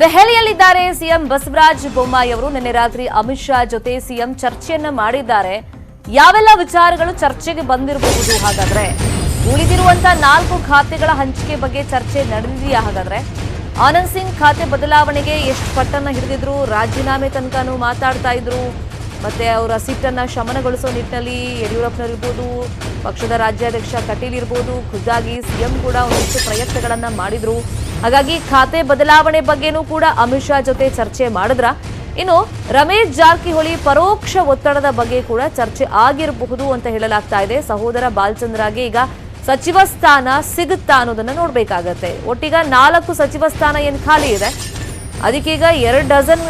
ದೆಹಲಿಯಲ್ಲಿದ್ದಾರೆ CM Basavaraj Bommai ಅವರು. ನಿನ್ನೆ ರಾತ್ರಿ ಅಮಿತ್ ಶಾ ಜೊತೆ ಸಿಎಂ ಚರ್ಚೆಯನ್ನ ಮಾಡಿದ್ದಾರೆ. ಯಾವೆಲ್ಲ ವಿಚಾರಗಳು ಚರ್ಚೆಗೆ ಬಂದಿರಬಹುದು ಹಾಗಾದ್ರೆ? ಉಳಿದಿರುವಂತ ನಾಲ್ಕು ಖಾತೆಗಳ ಹಂಚಿಕೆ ಬಗ್ಗೆ ಚರ್ಚೆ ನಡೆದಿದೆಯಾ ಹಾಗಾದ್ರೆ? ಆನಂದ್ ಸಿಂಗ್ ಖಾತೆ ಬದಲಾವಣೆಗೆ ಎಷ್ಟು ಪಟ್ಟನ್ನ ಹಿಡಿದಿದ್ರು? ರಾಜೀನಾಮೆ ತನಕನೂ ಮಾತಾಡ್ತಾ ಇದ್ರು. ಮತ್ತೆ ಅವರ ಸಿಟ್ಟನ್ನ ಶಮನಗೊಳಿಸೋ ನಿಟ್ಟಿನಲ್ಲಿ ಯಡಿಯೂರಪ್ಪನವರಿರ್ಬೋದು ಪಕ್ಷದ ರಾಜ್ಯಾಧ್ಯಕ್ಷ ಕಟೀಲ್ ಇರ್ಬೋದು, ಖುದ್ದಾಗಿ ಸಿಎಂ ಕೂಡ ಒಂದಿಷ್ಟು ಪ್ರಯತ್ನಗಳನ್ನ ಮಾಡಿದ್ರು. ಹಾಗಾಗಿ ಖಾತೆ ಬದಲಾವಣೆ ಬಗ್ಗೆನೂ ಕೂಡ ಅಮಿತ್ ಶಾ ಜೊತೆ ಚರ್ಚೆ ಮಾಡಿದ್ರ. ಇನ್ನು ರಮೇಶ್ ಜಾರಕಿಹೊಳಿ ಪರೋಕ್ಷ ಒತ್ತಡದ ಬಗ್ಗೆ ಕೂಡ ಚರ್ಚೆ ಆಗಿರಬಹುದು ಅಂತ ಹೇಳಲಾಗ್ತಾ ಇದೆ. ಸಹೋದರ ಬಾಲಚಂದ್ರಗೆ ಈಗ ಸಚಿವ ಸ್ಥಾನ ಸಿಗುತ್ತಾ ಅನ್ನೋದನ್ನ ನೋಡ್ಬೇಕಾಗತ್ತೆ. ಒಟ್ಟೀಗ ನಾಲ್ಕು ಸಚಿವ ಸ್ಥಾನ ಏನ್ ಖಾಲಿ ಇದೆ. ಅದಕ್ಕೀಗ ಎರಡು ಡಜನ್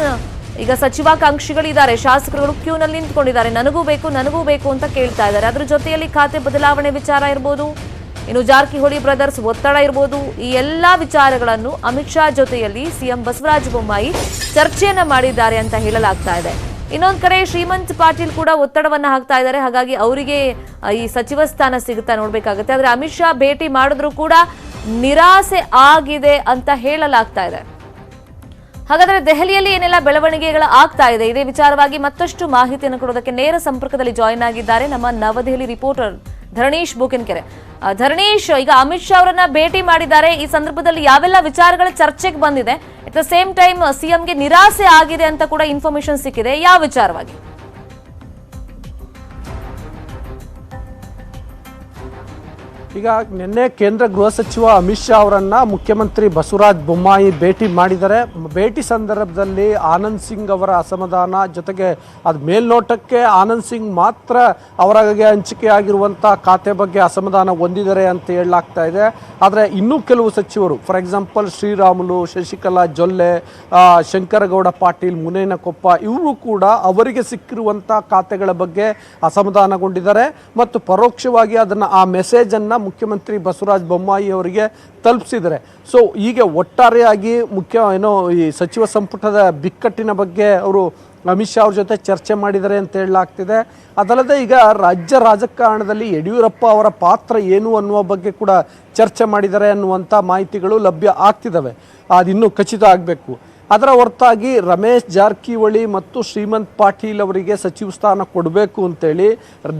ಈಗ ಸಚಿವಾಕಾಂಕ್ಷಿಗಳಿದ್ದಾರೆ. ಶಾಸಕರುಗಳು ಕ್ಯೂನಲ್ಲಿ ನಿಂತ್ಕೊಂಡಿದ್ದಾರೆ. ನನಗೂ ಬೇಕು ನನಗೂ ಬೇಕು ಅಂತ ಕೇಳ್ತಾ ಇದ್ದಾರೆ. ಅದ್ರ ಜೊತೆಯಲ್ಲಿ ಖಾತೆ ಬದಲಾವಣೆ ವಿಚಾರ ಇರ್ಬೋದು. ಇನ್ನು ಜಾರಕಿಹೊಳಿ ಬ್ರದರ್ಸ್ ಒತ್ತಡ ಇರ್ಬೋದು. ಈ ಎಲ್ಲಾ ವಿಚಾರಗಳನ್ನು ಅಮಿತ್ ಶಾ ಜೊತೆಯಲ್ಲಿ ಸಿಎಂ ಬಸವರಾಜ ಬೊಮ್ಮಾಯಿ ಚರ್ಚೆಯನ್ನ ಮಾಡಿದ್ದಾರೆ ಅಂತ ಹೇಳಲಾಗ್ತಾ ಇದೆ. ಇನ್ನೊಂದು ಕಡೆ ಶ್ರೀಮಂತ್ ಪಾಟೀಲ್ ಕೂಡ ಒತ್ತಡವನ್ನ ಹಾಕ್ತಾ ಇದ್ದಾರೆ. ಹಾಗಾಗಿ ಅವರಿಗೆ ಈ ಸಚಿವ ಸ್ಥಾನ ಸಿಗುತ್ತಾ ನೋಡ್ಬೇಕಾಗುತ್ತೆ. ಆದ್ರೆ ಅಮಿತ್ ಶಾ ಭೇಟಿ ಮಾಡಿದ್ರು ಕೂಡ ನಿರಾಸೆ ಆಗಿದೆ ಅಂತ ಹೇಳಲಾಗ್ತಾ ಇದೆ. ಹಾಗಾದ್ರೆ ದೆಹಲಿಯಲ್ಲಿ ಏನೆಲ್ಲ ಬೆಳವಣಿಗೆಗಳು ಆಗ್ತಾ ಇದೆ? ಇದೇ ವಿಚಾರವಾಗಿ ಮತ್ತಷ್ಟು ಮಾಹಿತಿಯನ್ನು ಕೊಡೋದಕ್ಕೆ ನೇರ ಸಂಪರ್ಕದಲ್ಲಿ ಜಾಯಿನ್ ಆಗಿದ್ದಾರೆ ನಮ್ಮ ನವದೆಹಲಿ ರಿಪೋರ್ಟರ್ ಧರಣೀಶ್ ಬೂಕಿನಕೆರೆ. ಧರಣೀಶ್, ಈಗ ಅಮಿತ್ ಶಾ ಅವರನ್ನ ಭೇಟಿ ಮಾಡಿದ್ದಾರೆ. ಈ ಸಂದರ್ಭದಲ್ಲಿ ಯಾವೆಲ್ಲ ವಿಚಾರಗಳ ಚರ್ಚೆಗೆ ಬಂದಿದೆ? ಅಟ್ ದ ಸೇಮ್ ಟೈಮ್ ಸಿಎಂಗೆ ನಿರಾಸೆ ಆಗಿದೆ ಅಂತ ಕೂಡ ಇನ್ಫಾರ್ಮೇಶನ್ ಸಿಕ್ಕಿದೆ. ಯಾವ ವಿಚಾರವಾಗಿ? ಈಗ ನಿನ್ನೆ ಕೇಂದ್ರ ಗೃಹ ಸಚಿವ ಅಮಿತ್ ಶಾ ಅವರನ್ನ ಮುಖ್ಯಮಂತ್ರಿ ಬಸವರಾಜ್ ಬೊಮ್ಮಾಯಿ ಭೇಟಿ ಮಾಡಿದ್ದಾರೆ. ಭೇಟಿ ಸಂದರ್ಭದಲ್ಲಿ ಆನಂದ್ ಸಿಂಗ್ ಅವರ ಅಸಮಾಧಾನ ಜೊತೆಗೆ ಅದು ಮೇಲ್ನೋಟಕ್ಕೆ ಆನಂದ್ ಸಿಂಗ್ ಮಾತ್ರ ಅವರಿಗೆ ಹಂಚಿಕೆ ಆಗಿರುವಂಥ ಖಾತೆ ಬಗ್ಗೆ ಅಸಮಾಧಾನ ಹೊಂದಿದ್ದಾರೆ ಅಂತ ಹೇಳಲಾಗ್ತಾ ಇದೆ. ಆದರೆ ಇನ್ನೂ ಕೆಲವು ಸಚಿವರು ಫಾರ್ ಎಕ್ಸಾಂಪಲ್ ಶ್ರೀರಾಮುಲು, ಶಶಿಕಲಾ ಜೊಲ್ಲೆ ಶಂಕರಗೌಡ ಪಾಟೀಲ್ ಮುನೇನಕೊಪ್ಪ ಇವರು ಕೂಡ ಅವರಿಗೆ ಸಿಕ್ಕಿರುವಂಥ ಖಾತೆಗಳ ಬಗ್ಗೆ ಅಸಮಾಧಾನಗೊಂಡಿದ್ದಾರೆ. ಮತ್ತು ಪರೋಕ್ಷವಾಗಿ ಅದನ್ನು ಆ ಮೆಸೇಜನ್ನು ಮುಖ್ಯಮಂತ್ರಿ ಬಸವರಾಜ ಬೊಮ್ಮಾಯಿ ಅವರಿಗೆ ತಲುಪಿಸಿದ್ದಾರೆ. ಸೊ ಹೀಗೆ ಒಟ್ಟಾರೆಯಾಗಿ ಮುಖ್ಯ ಏನೋ ಈ ಸಚಿವ ಸಂಪುಟದ ಬಿಕ್ಕಟ್ಟಿನ ಬಗ್ಗೆ ಅವರು ಅಮಿತ್ ಶಾ ಅವ್ರ ಜೊತೆ ಚರ್ಚೆ ಮಾಡಿದ್ದಾರೆ ಅಂತ ಹೇಳಲಾಗ್ತಿದೆ. ಅದಲ್ಲದೆ ಈಗ ರಾಜ್ಯ ರಾಜಕಾರಣದಲ್ಲಿ ಯಡಿಯೂರಪ್ಪ ಅವರ ಪಾತ್ರ ಏನು ಅನ್ನುವ ಬಗ್ಗೆ ಕೂಡ ಚರ್ಚೆ ಮಾಡಿದ್ದಾರೆ ಅನ್ನುವಂಥ ಮಾಹಿತಿಗಳು ಲಭ್ಯ ಆಗ್ತಿದ್ದಾವೆ. ಅದಿನ್ನೂ ಖಚಿತ ಆಗಬೇಕು. ಅದರ ಹೊರತಾಗಿ ರಮೇಶ್ ಜಾರಕಿಹೊಳಿ ಮತ್ತು ಶ್ರೀಮಂತ್ ಪಾಟೀಲ್ ಅವರಿಗೆ ಸಚಿವ ಸ್ಥಾನ ಕೊಡಬೇಕು ಅಂತೇಳಿ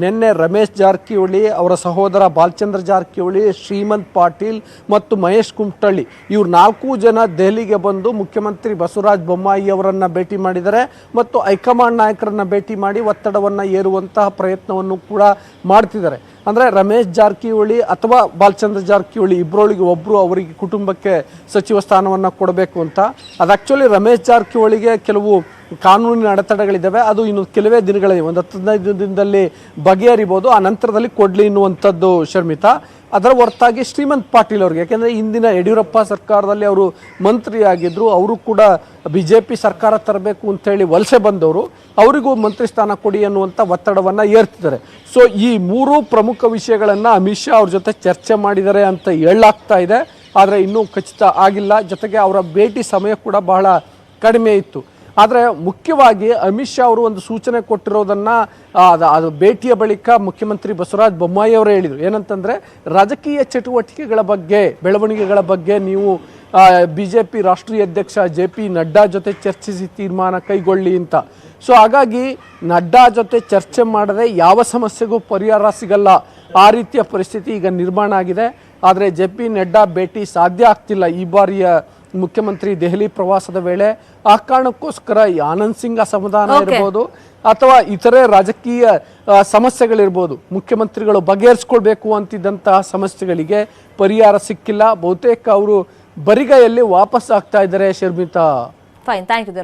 ನಿನ್ನೆ ರಮೇಶ್ ಜಾರಕಿಹೊಳಿ, ಅವರ ಸಹೋದರ ಬಾಲಚಂದ್ರ ಜಾರಕಿಹೊಳಿ, ಶ್ರೀಮಂತ್ ಪಾಟೀಲ್ ಮತ್ತು ಮಹೇಶ್ ಕುಮಟಳ್ಳಿ ಇವ್ರು ನಾಲ್ಕು ಜನ ದೆಹಲಿಗೆ ಬಂದು ಮುಖ್ಯಮಂತ್ರಿ ಬಸವರಾಜ ಬೊಮ್ಮಾಯಿ ಅವರನ್ನು ಭೇಟಿ ಮಾಡಿದ್ದಾರೆ ಮತ್ತು ಹೈಕಮಾಂಡ್ ನಾಯಕರನ್ನು ಭೇಟಿ ಮಾಡಿ ಒತ್ತಡವನ್ನು ಏರುವಂತಹ ಪ್ರಯತ್ನವನ್ನು ಕೂಡ ಮಾಡ್ತಿದ್ದಾರೆ. ಅಂದರೆ ರಮೇಶ್ ಜಾರಕಿಹೊಳಿ ಅಥವಾ ಬಾಲಚಂದ್ರ ಜಾರಕಿಹೊಳಿ ಇಬ್ಬರೊಳಗೆ ಒಬ್ಬರು ಅವರಿಗೆ ಕುಟುಂಬಕ್ಕೆ ಸಚಿವ ಸ್ಥಾನವನ್ನು ಕೊಡಬೇಕು ಅಂತ. ಅದು ಆ್ಯಕ್ಚುಲಿ ರಮೇಶ್ ಜಾರಕಿಹೊಳಿಗೆ ಕೆಲವು ಕಾನೂನಿನ ಅಡೆತಡೆಗಳಿದ್ದಾವೆ. ಅದು ಇನ್ನು ಕೆಲವೇ ದಿನಗಳಿವೆ ಒಂದು ಹತ್ತು ಹದಿನೈದು ದಿನದಲ್ಲಿ ಬಗೆಹರಿಬೋದು. ಆ ನಂತರದಲ್ಲಿ ಕೊಡಲಿ ಎನ್ನುವಂಥದ್ದು ಶರ್ಮಿತಾ. ಅದರ ಹೊರತಾಗಿ ಶ್ರೀಮಂತ್ ಪಾಟೀಲ್ ಅವರಿಗೆ, ಯಾಕೆಂದರೆ ಇಂದಿನ ಯಡಿಯೂರಪ್ಪ ಸರ್ಕಾರದಲ್ಲಿ ಅವರು ಮಂತ್ರಿಯಾಗಿದ್ದರು ಅವರು ಕೂಡ ಬಿ ಜೆ ಪಿ ಸರ್ಕಾರ ತರಬೇಕು ಅಂತೇಳಿ ವಲಸೆ ಬಂದವರು. ಅವರಿಗೂ ಮಂತ್ರಿ ಸ್ಥಾನ ಕೊಡಿ ಅನ್ನುವಂಥ ಒತ್ತಡವನ್ನು ಏರ್ತಿದ್ದಾರೆ. ಸೊ ಈ ಮೂರು ಪ್ರಮುಖ ವಿಷಯಗಳನ್ನು ಅಮಿತ್ ಶಾ ಅವ್ರ ಜೊತೆ ಚರ್ಚೆ ಮಾಡಿದ್ದಾರೆ ಅಂತ ಹೇಳಲಾಗ್ತಾ ಇದೆ. ಆದರೆ ಇನ್ನೂ ಖಚಿತ ಆಗಿಲ್ಲ. ಜೊತೆಗೆ ಅವರ ಭೇಟಿ ಸಮಯ ಕೂಡ ಬಹಳ ಕಡಿಮೆ ಇತ್ತು. ಆದರೆ ಮುಖ್ಯವಾಗಿ ಅಮಿತ್ ಶಾ ಅವರು ಒಂದು ಸೂಚನೆ ಕೊಟ್ಟಿರೋದನ್ನು ಅದು ಭೇಟಿಯ ಬಳಿಕ ಮುಖ್ಯಮಂತ್ರಿ ಬಸವರಾಜ ಬೊಮ್ಮಾಯಿ ಅವರು ಹೇಳಿದರು. ಏನಂತಂದರೆ, ರಾಜಕೀಯ ಚಟುವಟಿಕೆಗಳ ಬಗ್ಗೆ, ಬೆಳವಣಿಗೆಗಳ ಬಗ್ಗೆ ನೀವು ಬಿ ಜೆ ಪಿ ರಾಷ್ಟ್ರೀಯ ಅಧ್ಯಕ್ಷ ಜೆ ಪಿ ನಡ್ಡಾ ಜೊತೆ ಚರ್ಚಿಸಿ ತೀರ್ಮಾನ ಕೈಗೊಳ್ಳಿ ಅಂತ. ಸೊ, ಹಾಗಾಗಿ ನಡ್ಡಾ ಜೊತೆ ಚರ್ಚೆ ಮಾಡದೆ ಯಾವ ಸಮಸ್ಯೆಗೂ ಪರಿಹಾರ ಸಿಗಲ್ಲ. ಆ ರೀತಿಯ ಪರಿಸ್ಥಿತಿ ಈಗ ನಿರ್ಮಾಣ ಆಗಿದೆ. ಆದರೆ ಜೆ ಪಿ ನಡ್ಡಾ ಭೇಟಿ ಸಾಧ್ಯ ಆಗ್ತಿಲ್ಲ ಈ ಬಾರಿಯ ಮುಖ್ಯಮಂತ್ರಿ ದೆಹಲಿ ಪ್ರವಾಸದ ವೇಳೆ ಆ ಕಾರಣಕ್ಕೋಸ್ಕರ ಈ ಆನಂದ್ ಸಿಂಗ್ ಅಸಮಾಧಾನ ಇರಬಹುದು ಇರ್ಬೋದು ಅಥವಾ ಇತರೆ ರಾಜಕೀಯ ಸಮಸ್ಯೆಗಳಿರ್ಬೋದು. ಮುಖ್ಯಮಂತ್ರಿಗಳು ಬಗೆಹರಿಸ್ಕೊಳ್ಬೇಕು ಅಂತಿದ್ದಂತಹ ಸಮಸ್ಯೆಗಳಿಗೆ ಪರಿಹಾರ ಸಿಕ್ಕಿಲ್ಲ. ಬಹುತೇಕ ಅವರು ಬರಿಗೈಯಲ್ಲಿ ವಾಪಸ್ ಆಗ್ತಾ ಇದ್ದಾರೆ ಶರ್ಮಿತಾ. Fine thank you